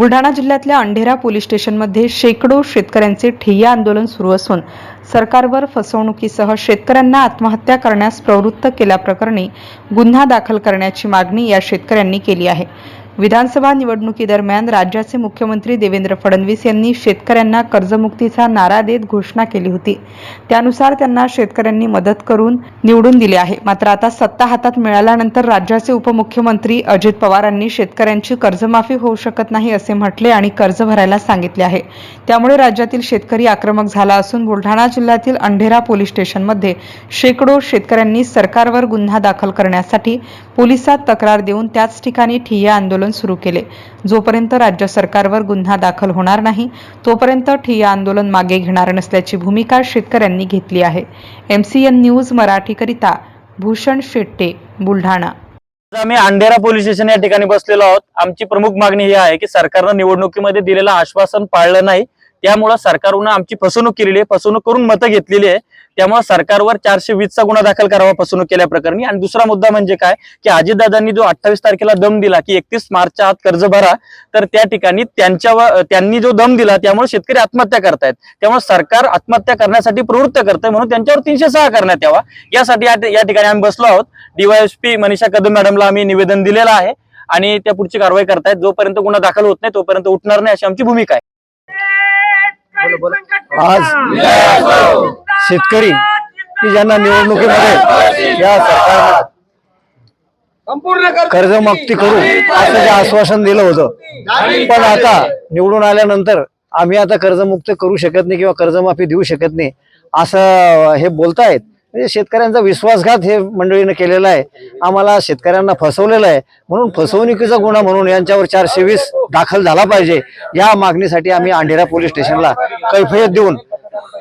बुलढाणा जिल्ह्यातल्या अंढेरा पोलीस स्टेशनमध्ये शेकडो शेतकऱ्यांचे ठिय्या आंदोलन सुरू असून सरकारवर फसवणुकीसह शेतकऱ्यांना आत्महत्या करण्यास प्रवृत्त केल्याप्रकरणी गुन्हा दाखल करण्याची मागणी या शेतकऱ्यांनी केली आहे. विधानसभा निवडणुकीदरम्यान राज्याचे मुख्यमंत्री देवेंद्र फडणवीस यांनी शेतकऱ्यांना कर्जमुक्तीचा नारा देत घोषणा केली होती. त्यानुसार त्यांना शेतकऱ्यांनी मदत करून निवडून दिले आहे. मात्र आता सत्ता हातात मिळाल्यानंतर राज्याचे उपमुख्यमंत्री अजित पवारांनी शेतकऱ्यांची कर्जमाफी होऊ शकत नाही असे म्हटले आणि कर्ज भरायला सांगितले आहे. त्यामुळे राज्यातील शेतकरी आक्रमक झाला असून बुलढाणा जिल्ह्यातील अंढेरा पोलीस स्टेशनमध्ये शेकडो शेतकऱ्यांनी सरकारवर गुन्हा दाखल करण्यासाठी पोलिसात तक्रार देऊन त्याच ठिकाणी ठिय्या आंदोलन सुरू केले. जोपर्यंत राज्य सरकारवर गुन्हा दाखल होणार नाही तोपर्यंत ठिय्या आंदोलन मागे घेणार नसल्याची भूमिका शेतकऱ्यांनी घेतली आहे. एमसीएन न्यूज मराठीकरिता भूषण शेट्टे बुलढाणा. आम्ही अंधेरा पोलीस स्टेशन या ठिकाणी बसलेलो आहोत. आमची प्रमुख मागणी ही आहे की सरकारनं निवडणुकीमध्ये दिलेलं आश्वासन पाळलं नाही. त्यामुळं सरकारनं आमची फसवणूक केलेली आहे. फसवणूक करून मतं घेतलेली आहे. त्यामुळे सरकारवर चारशे वीसचा गुन्हा दाखल करावा फसवणूक केल्या प्रकरणी. आणि दुसरा मुद्दा म्हणजे काय? की अजितदादांनी जो अठ्ठावीस तारखेला दम दिला की एकतीस मार्चच्या आत कर्ज भरा तर त्या ठिकाणी त्यांच्यावर त्यांनी जो दम दिला त्यामुळे शेतकरी आत्महत्या करतायत. त्यामुळे सरकार आत्महत्या करण्यासाठी प्रवृत्त करतंय म्हणून त्यांच्यावर तीनशे सहा करण्यात यावा. यासाठी या या ठिकाणी आम्ही बसलो आहोत. डीवायएसपी मनीषा कदम मॅडमला आम्ही निवेदन दिलेलं आहे. आणि त्या पुढची कारवाई करतायत. जोपर्यंत गुन्हा दाखल होत नाही तोपर्यंत उठणार नाही अशी आमची भूमिका आहे. आज शेतकरी की ज्यांना निवडणुकीमध्ये या सरकारनं कर्जमुक्ती करू असं जे आश्वासन दिलं होतं. पण आता निवडून आल्यानंतर आम्ही आता कर्जमुक्त करू शकत नाही किंवा कर्जमाफी देऊ शकत नाही असं हे बोलतायत. म्हणजे शेतकऱ्यांचा विश्वासघात हे मंडळीनं केलेला आहे. आम्हाला शेतकऱ्यांना फसवलेलं आहे. म्हणून फसवणुकीचा गुन्हा म्हणून यांच्यावर चारशे वीस दाखल झाला पाहिजे. या मागणीसाठी आम्ही अंढेरा पोलीस स्टेशनला कैफयत देऊन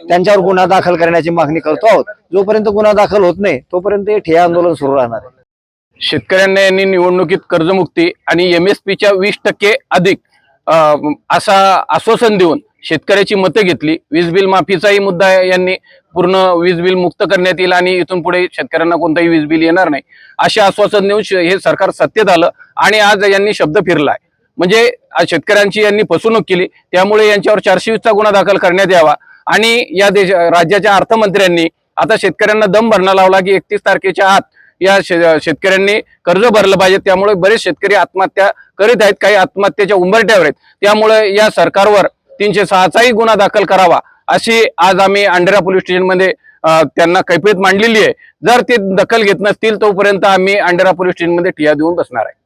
त्यांच्यावर गुन्हा दाखल करण्याची मागणी करतो आहोत. जोपर्यंत गुन्हा दाखल होत नाही तोपर्यंत हे ठिय्या आंदोलन सुरू राहणार आहे. शेतकऱ्यांना यांनी निवडणुकीत कर्जमुक्ती आणि एम एस पीच्या वीस टक्के अधिक असा आश्वासन देऊन शेतकऱ्याची मतं घेतली. वीज बिल माफीचाही मुद्दा यांनी पूर्ण वीज बिल मुक्त करण्यात येईल आणि इथून पुढे शेतकऱ्यांना कोणताही वीज बिल येणार नाही. असे आश्वासन देऊन हे सरकार सत्तेत आलं आणि आज यांनी शब्द फिरलाय. म्हणजे आज शेतकऱ्यांची यांनी फसवणूक केली त्यामुळे यांच्यावर चारशे वीसचा गुन्हा दाखल करण्यात यावा आणि या देश राज्याच्या अर्थमंत्र्यांनी आता शेतकऱ्यांना दम भरणा लावला की एकतीस तारखेच्या आत या शे- शेतकऱ्यांनी कर्ज भरलं पाहिजे. त्यामुळे बरेच शेतकरी आत्महत्या करीत आहेत. काही आत्महत्येच्या उंबरट्यावर आहेत. त्यामुळे या सरकारवर तीनशे सहाचाही गुन्हा दाखल करावा अशी आज आम्ही अंधेरा पोलीस स्टेशनमध्ये त्यांना कैफियत मांडलेली आहे. जर ते दखल घेत नसतील तोपर्यंत आम्ही अंधेरा पोलीस स्टेशनमध्ये ठिया देऊन बसणार आहे.